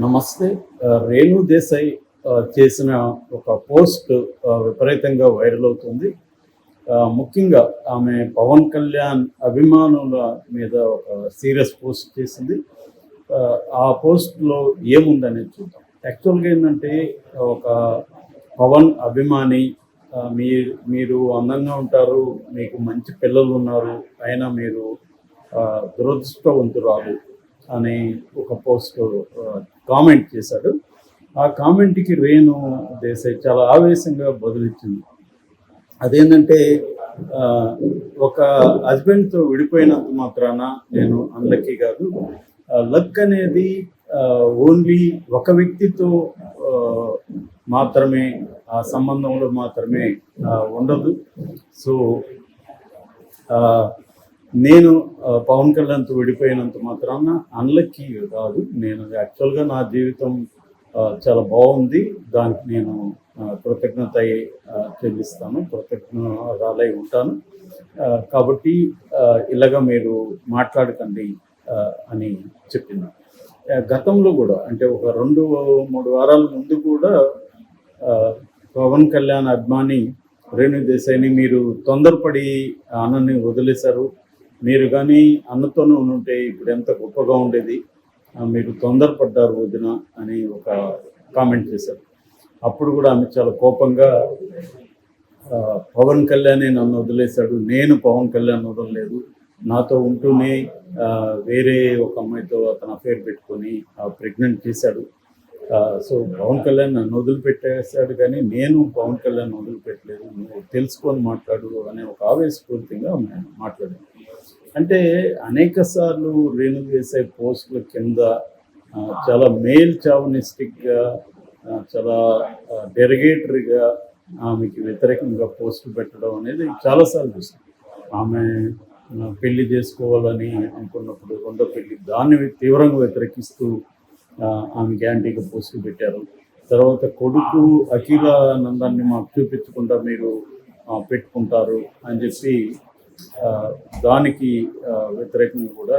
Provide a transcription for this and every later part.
నమస్తే. రేణు దేశాయ్ చేసిన ఒక పోస్ట్ విపరీతంగా వైరల్ అవుతుంది. ముఖ్యంగా ఆమె పవన్ కళ్యాణ్ అభిమానుల మీద ఒక సీరియస్ పోస్ట్ చేసింది. ఆ, పోస్ట్లో ఏముందనేది చూద్దాం. యాక్చువల్గా ఏంటంటే ఒక పవన్ అభిమాని మీ మీరు అందంగా ఉంటారు మీకు మంచి పిల్లలు ఉన్నారు అయినా మీరు దురదృష్టవంతురాలు అని ఒక పోస్ట్ కామెంట్ చేశాడు. ఆ కామెంట్కి రేణు దేశాయ్ చాలా ఆవేశంగా బదులిచ్చింది. అదేంటంటే ఒక హస్బెండ్తో విడిపోయినంత మాత్రాన నేను అన్లక్కీ కాదు లక్ అనేది ఓన్లీ ఒక వ్యక్తితో మాత్రమే ఆ సంబంధంలో మాత్రమే ఉండదు. సో నేను పవన్ కళ్యాణ్తో విడిపోయినంత మాత్రాన అన్లక్కీ కాదు. నేను యాక్చువల్గా నా జీవితం చాలా బాగుంది. దానికి నేను కృతజ్ఞత చెల్లిస్తాను. కృతజ్ఞరాలై ఉంటాను. కాబట్టి ఇలాగ ఇలాగా మీరు మాట్లాడకండి అని చెప్పింది గతంలో కూడా అంటే ఒక రెండు మూడు వారాల ముందు కూడా పవన్ కళ్యాణ్ అభిమాని రేణు దేశాయిని మీరు తొందరపడి అన్నని వదిలేశారు. మీరు కానీ అన్నతోనే ఉంటే ఇప్పుడు ఎంత గొప్పగా ఉండేది మీరు తొందరపడ్డారు వదిన అని ఒక కామెంట్ చేశారు. అప్పుడు కూడా ఆమె చాలా కోపంగా పవన్ కళ్యాణే నన్ను వదిలేశాడు నేను పవన్ కళ్యాణ్ వదలలేదు నాతో ఉంటూనే వేరే ఒక అమ్మాయితో అతను అఫేర్ పెట్టుకొని ప్రెగ్నెంట్ చేశాడు. సో పవన్ కళ్యాణ్ నన్ను వదిలిపెట్టేశాడు కానీ నేను పవన్ కళ్యాణ్ వదిలిపెట్టలేదు నువ్వు తెలుసుకొని మాట్లాడు అనే ఒక ఆవేశపూరితంగా మాట్లాడాను అంటే అనేక సార్లు రేణు చేసే పోస్టుల కింద చాలా మేల్ చావనిస్టిక్గా చాలా డెరిగేటరీగా ఆమెకి వ్యతిరేకంగా పోస్టులు పెట్టడం అనేది చాలాసార్లు చూసాం. ఆమె పెళ్ళి చేసుకోవాలని అనుకున్నప్పుడు రెండో పెళ్ళి దాన్ని తీవ్రంగా వ్యతిరేకిస్తూ ఆమె ఆమెకి యాంటీగా పోస్టులు పెట్టారు. తర్వాత కొడుకు అఖిల నందాన్ని మాకు చూపించకుండా మీరు పెట్టుకుంటారు అని చెప్పి దానికి వ్యతిరేకంగా కూడా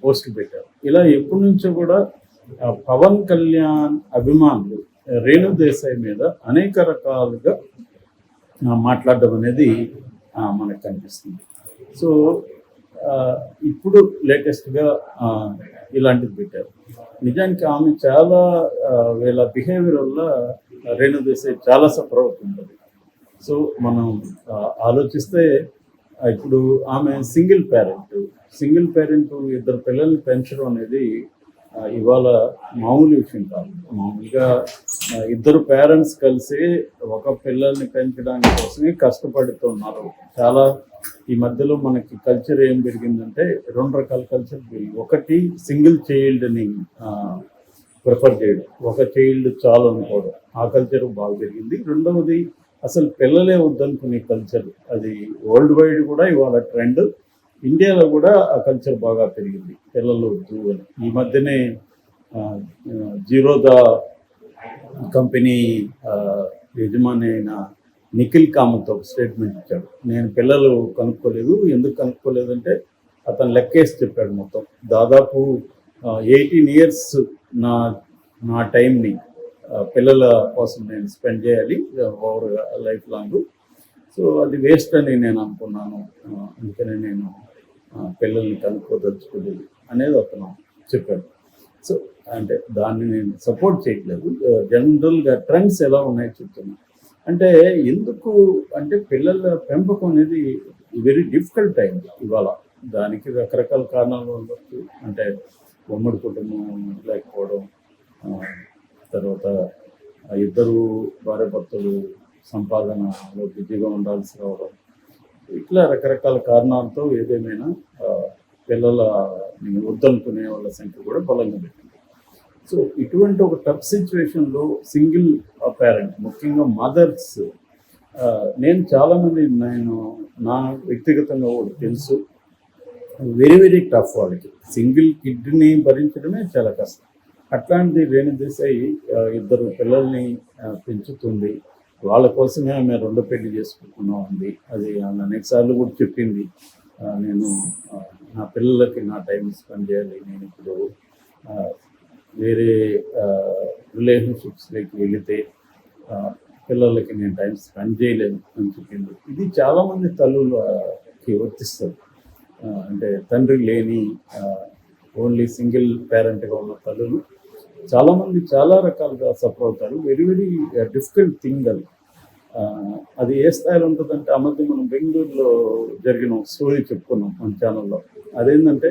పోస్ట్ పోస్టులు పెట్టారు. ఇలా ఎప్పటి నుంచో కూడా పవన్ కళ్యాణ్ అభిమానులు రేణు దేశాయ్ మీద అనేక రకాలుగా మాట్లాడడం అనేది మనకు కనిపిస్తుంది. సో ఇప్పుడు లేటెస్ట్గా ఇలాంటిది పెట్టారు. నిజానికి ఆమె చాలా వీళ్ళ బిహేవియర్ వల్ల రేణు దేశాయ్ చాలా సఫర్ అవుతుంటుంది. సో మనం ఆలోచిస్తే ఇప్పుడు ఆమె సింగిల్ పేరెంట్. సింగిల్ పేరెంట్ ఇద్దరు పిల్లల్ని పెంచడం అనేది ఇవాళ మామూలు విషయం కాదు. మామూలుగా ఇద్దరు పేరెంట్స్ కలిసి ఒక పిల్లల్ని పెంచడానికి కోసమే కష్టపడుతున్నారు. చాలా ఈ మధ్యలో మనకి కల్చర్ ఏం పెరిగిందంటే రెండు రకాల కల్చర్ పెరిగింది. ఒకటి సింగిల్ చైల్డ్ని ప్రిఫర్ చేయడం. ఒక చైల్డ్ చాలు అనుకోవడం. ఆ కల్చర్ బాగా పెరిగింది. రెండవది అసలు పిల్లలే వద్దనుకునే కల్చర్ అది వరల్డ్ వైడ్ కూడా ఇవాళ ట్రెండ్ ఇండియాలో కూడా ఆ కల్చర్ బాగా పెరిగింది. పిల్లలు వద్దు అని. ఈ మధ్యనే జీరోదా కంపెనీ యజమాని అయిన నిఖిల్ కామత్ ఒక స్టేట్మెంట్ ఇచ్చాడు. నేను పిల్లలు కనుక్కోలేదు. ఎందుకు కనుక్కోలేదంటే అతను లెక్కేసి చెప్పాడు మొత్తం. దాదాపు ఎయిటీన్ ఇయర్స్ నా నా టైంని పిల్లల కోసం నేను స్పెండ్ చేయాలి. Over life long. సో అది వేస్ట్ అని నేను అనుకున్నాను. అందుకనే నేను పిల్లల్ని కనుక్కోదలుచుకోలేదు అనేది అతను చెప్పాడు సో అంటే దాన్ని నేను సపోర్ట్ చేయట్లేదు. జనరల్గా ట్రెండ్స్ ఎలా ఉన్నాయో చెప్తున్నా. అంటే ఎందుకు అంటే పిల్లల పెంపకం అనేది వెరీ డిఫికల్ట్ అయింది ఇవాళ. దానికి రకరకాల కారణాలు ఉండొచ్చు. అంటే ఉమ్మడి కుటుంబం లేకపోవడం తర్వాత ఇద్దరు భార్య భర్తలు సంపాదనలో బిజీగా ఉండాల్సి రావడం ఇట్లా రకరకాల కారణాలతో ఏదేమైనా పిల్లల వద్దనుకునే వాళ్ళ సంఖ్య కూడా బలంగా పెట్టింది సో ఇటువంటి ఒక టఫ్ సిచ్యువేషన్లో సింగిల్ పేరెంట్ ముఖ్యంగా మదర్స్ నేను చాలామంది నేను నా వ్యక్తిగతంగా కూడా తెలుసు. వెరీ వెరీ టఫ్ వాళ్ళకి. సింగిల్ కిడ్ని భరించడమే చాలా కష్టం. అట్లాంటిది రేణుదేశాయి ఇద్దరు పిల్లల్ని పెంచుతుంది. వాళ్ళ కోసమే ఆమె రెండో పెళ్ళి చేసుకుంటున్నాం ఉంది. అది ఆమె అనేక సార్లు కూడా చెప్పింది. నేను నా పిల్లలకి నా టైం స్పెండ్ చేయాలి. నేను ఇప్పుడు వేరే రిలేషన్షిప్స్లోకి వెళితే పిల్లలకి నేను టైం స్పెండ్ చేయలేను అని చెప్పింది. ఇది చాలామంది తల్లులకి వర్తిస్తుంది. అంటే తండ్రి లేని ఓన్లీ సింగిల్ పేరెంట్గా ఉన్న తల్లులు చాలామంది చాలా రకాలుగా సఫర్ అవుతారు. వెరీ వెరీ డిఫికల్ట్ థింగ్ అది. అది ఏ స్థాయిలో ఉంటుందంటే ఆ మధ్య మనం బెంగళూరులో జరిగిన స్టోరీ చెప్పుకున్నాం మన ఛానల్లో అదేంటంటే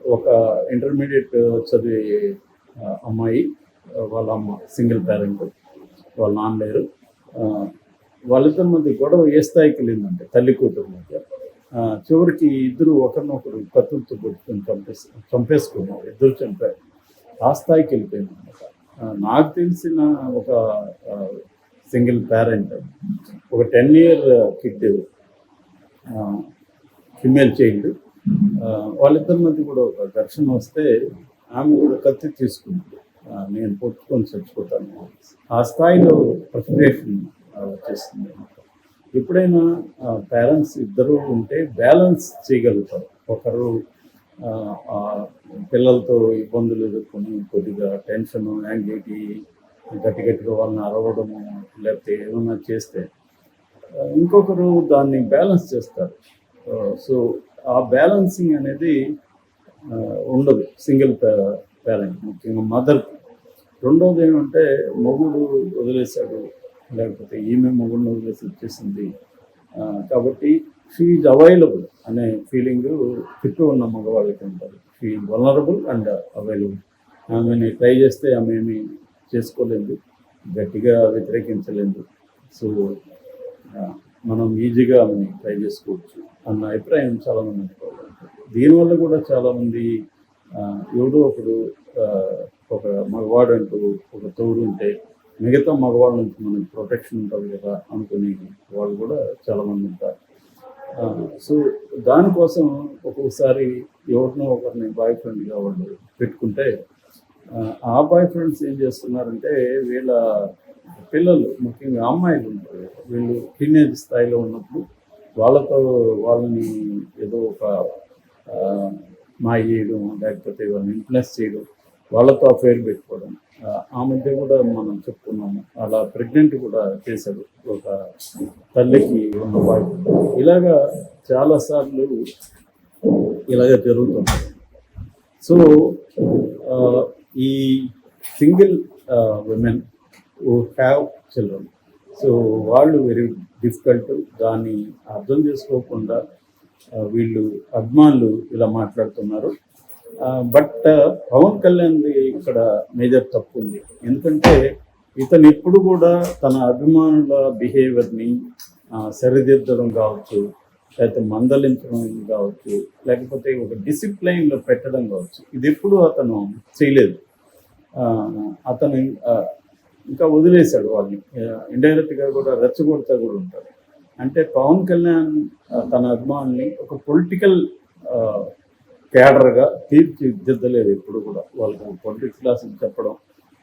ఒక ఇంటర్మీడియట్ చదివే అమ్మాయి వాళ్ళ అమ్మ సింగిల్ పేరెంట్ వాళ్ళ నాన్న లేరు. వాళ్ళిద్దరి మధ్య గొడవ ఏ స్థాయికి వెళ్ళిందంటే తల్లి కూతురు మధ్య. చివరికి ఇద్దరు ఒకరినొకరు కత్తులతో కొట్టుకొని చంపేసి చంపేసుకున్నారు. ఇద్దరు చంపారు ఆ స్థాయికి వెళ్ళిపోయింది అనమాట. నాకు తెలిసిన ఒక సింగిల్ పేరెంట్ ఒక ten year kid female child వాళ్ళిద్దరి మధ్య కూడా ఒక ఘర్షణ వస్తే ఆమె కూడా కత్తి తీసుకుంది. నేను పొట్టుకొని చచ్చిపోతాను. ఆ స్థాయిలో ప్రిపరేషన్ వచ్చేస్తుంది ఎప్పుడైనా పేరెంట్స్ ఇద్దరు ఉంటే బ్యాలెన్స్ చేయగలుగుతారు. ఒకరు పిల్లలతో ఇబ్బందులు ఎదుర్కొని కొద్దిగా టెన్షన్ యాంగ్జైటీ గట్టి గట్టిగా వాళ్ళని అరవడము లేకపోతే ఏమైనా చేస్తే ఇంకొకరు దాన్ని బ్యాలెన్స్ చేస్తారు. సో ఆ బ్యాలెన్సింగ్ అనేది ఉండదు సింగిల్ పేరెంట్ ముఖ్యంగా మదర్కి రెండోది ఏమంటే మొగుడు వదిలేశాడు లేకపోతే ఈమె మొగుడిని వదిలేసి వచ్చేసింది. కాబట్టి షీఈ్ అవైలబుల్ అనే ఫీలింగ్ చుట్టూ ఉన్న మగవాళ్ళకి ఉంటుంది. షీ వలనరబుల్ అండ్ అవైలబుల్ ఆమెని ట్రై చేస్తే ఆమె ఏమి చేసుకోలేదు గట్టిగా వ్యతిరేకించలేదు. సో మనం ఈజీగా ఆమెని ట్రై చేసుకోవచ్చు అన్న అభిప్రాయం చాలామంది దీనివల్ల కూడా చాలామంది ఎవడో ఒకడు ఒక మగవాడు అంటూ ఒక తోడు ఉంటే మిగతా మగవాళ్ళ నుంచి మనకి ప్రొటెక్షన్ ఉంటుంది కదా అనుకుని వాళ్ళు కూడా చాలామంది ఉంటారు. సో దానికోసం ఒక్కొక్కసారి ఎవరినో ఒకరిని బాయ్ ఫ్రెండ్గా వాళ్ళు పెట్టుకుంటే ఆ, బాయ్ ఫ్రెండ్స్ ఏం చేస్తున్నారంటే వీళ్ళ పిల్లలు ముఖ్యంగా అమ్మాయిలు ఉంటారు వీళ్ళు టీనేజ్ స్థాయిలో ఉన్నప్పుడు వాళ్ళతో వాళ్ళని ఏదో ఒక ఆ, మాయ చేయడం లేకపోతే వాళ్ళని ఇన్ఫ్లుయెన్స్ చేయడం వాళ్ళతో అఫైర్ పెట్టుకోవడం. ఆ, మధ్య కూడా మనం చెప్పుకున్నాము. అలా ప్రెగ్నెంట్ కూడా చేశాడు ఒక తల్లికి ఉన్న బాయ్ ఇలాగా చాలాసార్లు ఇలాగ జరుగుతుంది. సో ఈ single women who have children so వాళ్ళు వెరీ డిఫికల్ట్ దాన్ని అర్థం చేసుకోకుండా వీళ్ళు అభిమానులు ఇలా మాట్లాడుతున్నారు. బట్ పవన్ కళ్యాణ్ది ఇక్కడ మేజర్ తప్పు ఉంది. ఎందుకంటే ఇతను ఎప్పుడు కూడా తన అభిమానుల బిహేవియర్ని సరిదిద్దడం కావచ్చు లేకపోతే మందలించడం కావచ్చు లేకపోతే ఒక డిసిప్లైన్లో పెట్టడం కావచ్చు. ఇది ఎప్పుడు అతను చేయలేదు. అతను ఇంకా వదిలేశాడు వాళ్ళని. ఇండైరెక్ట్గా కూడా రెచ్చగొడతా కూడా ఉంటాడు. అంటే పవన్ కళ్యాణ్ తన అభిమానుల్ని ఒక పొలిటికల్ కేడర్గా తీర్చిదిద్దలేదు ఎప్పుడు కూడా. వాళ్ళకి పొలిటిక్స్ క్లాసులు చెప్పడం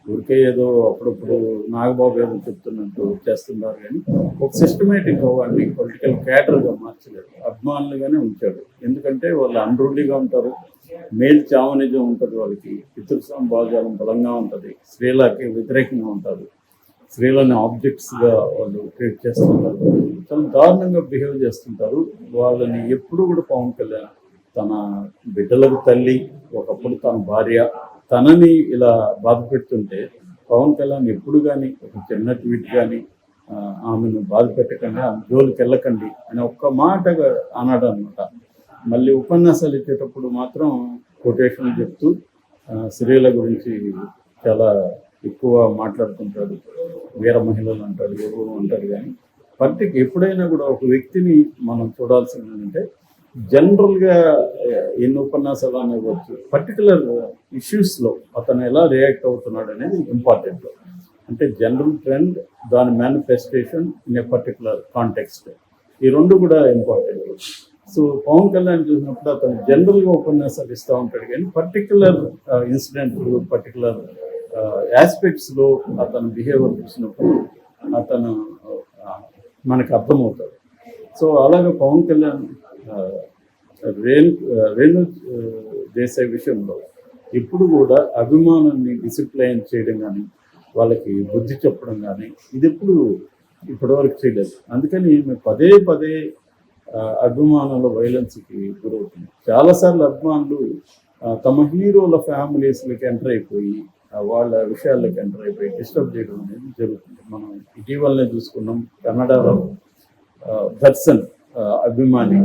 ఊరికే ఏదో అప్పుడప్పుడు నాగబాబు ఏదో చెప్తున్నట్టు చేస్తున్నారు కానీ ఒక సిస్టమేటిక్ వాడిని పొలిటికల్ క్యాడర్గా మార్చలేదు. అభిమానులుగానే ఉంచాడు. ఎందుకంటే వాళ్ళు అన్రూలీగా ఉంటారు మేల్ చావనిజం ఉంటుంది వాళ్ళకి పితృస్వామి భాగాలం బలంగా ఉంటుంది స్త్రీలకి వ్యతిరేకంగా ఉంటుంది స్త్రీలని ఆబ్జెక్ట్స్గా వాళ్ళు ట్రీట్ చేస్తుంటారు. చాలా దారుణంగా బిహేవ్ చేస్తుంటారు. వాళ్ళని ఎప్పుడు కూడా పవన్ కళ్యాణ్ తన బిడ్డలకు తల్లి ఒకప్పుడు తన భార్య తనని ఇలా బాధ పెడుతుంటే పవన్ కళ్యాణ్ ఎప్పుడు కానీ ఒక చిన్న ట్వీట్ కానీ ఆమెను బాధ పెట్టకండి ఆమె జోలికి వెళ్ళకండి అని ఒక్క మాటగా అన్నాడు అనమాట మళ్ళీ ఉపన్యాసాలు ఇచ్చేటప్పుడు మాత్రం కొటేషన్లు చెప్తూ స్త్రీల గురించి చాలా ఎక్కువ మాట్లాడుతుంటాడు. వీర మహిళలు అంటాడు ఎవరు అంటారు కానీ పర్టిక్ ఎప్పుడైనా కూడా ఒక వ్యక్తిని మనం చూడాల్సింది ఏంటంటే జనరల్గా ఎన్ని ఉపన్యాసాలు అనేవచ్చు పర్టికులర్ ఇష్యూస్లో అతను ఎలా రియాక్ట్ అవుతున్నాడు అనేది ఇంపార్టెంట్ అంటే జనరల్ ట్రెండ్ దాని manifestation in a particular context ఈ రెండు కూడా ఇంపార్టెంట్ సో పవన్ కళ్యాణ్ చూసినప్పుడు అతను జనరల్గా ఉపన్యాసాలు ఇస్తూ ఉంటాడు కానీ పర్టికులర్ ఇన్సిడెంట్ పర్టికులర్ ఆస్పెక్ట్స్లో అతను బిహేవియర్ చూసినప్పుడు అతను మనకు అర్థమవుతాడు. సో అలాగే పవన్ కళ్యాణ్ రేణు రేణు దేశాయ్ విషయంలో ఎప్పుడు కూడా అభిమానాన్ని డిసిప్లైన్ చేయడం కానీ వాళ్ళకి బుద్ధి చెప్పడం కానీ ఇది ఎప్పుడు ఇప్పటివరకు చేయలేదు. అందుకని మేము పదే పదే ఆ, అభిమానుల వైలెన్స్కి గురవుతుంది చాలాసార్లు అభిమానులు తమ హీరోల ఫ్యామిలీస్లకి ఎంటర్ అయిపోయి వాళ్ళ విషయాల్లోకి ఎంటర్ అయిపోయి డిస్టర్బ్ చేయడం అనేది జరుగుతుంది. మనం ఇటీవలనే చూసుకున్నాం కన్నడలో దర్శన్ అభిమాని.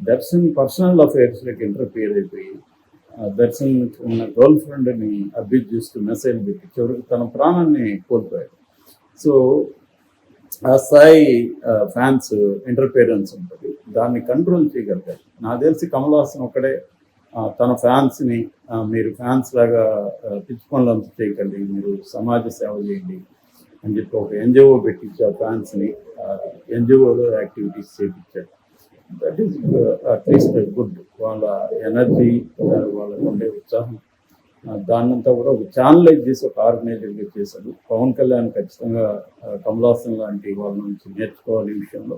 దర్శన్ పర్సనల్ అఫైర్స్లోకి ఇంటర్ఫియర్ అయిపోయి దర్శన్ ఉన్న గర్ల్ ఫ్రెండ్ని అబ్యూజ్ చేస్తూ మెసేజ్ పెట్టి చివరికి తన ప్రాణాన్ని కోల్పోయాడు. సో ఆ స్థాయి ఫ్యాన్స్ ఇంటర్ఫియరెన్స్ ఉంటుంది. దాన్ని కంట్రోల్ చేయగలిగారు. నాకు తెలిసి కమల్ హాసన్ ఒక్కడే తన ఫ్యాన్స్ని మీరు ఫ్యాన్స్ లాగా ఆ, పిచ్చి పనులంతా చేయకండి మీరు సమాజ సేవ చేయండి అని చెప్పి ఒక ఎన్జిఓ పెట్టించి ఆ ఫ్యాన్స్ని ఎన్జిఓలో యాక్టివిటీస్ చేయించాడు that is at least good వాళ్ళ ఎనర్జీ వాళ్ళకు ఉండే ఉత్సాహం. దాన్నంతా కూడా ఒక ఛానలైజ్ చేసి ఒక ఆర్గనైజర్గా చేశాడు పవన్ కళ్యాణ్ ఖచ్చితంగా కమలాసన్ లాంటి వాళ్ళ నుంచి నేర్చుకోవాలి ఈ విషయంలో.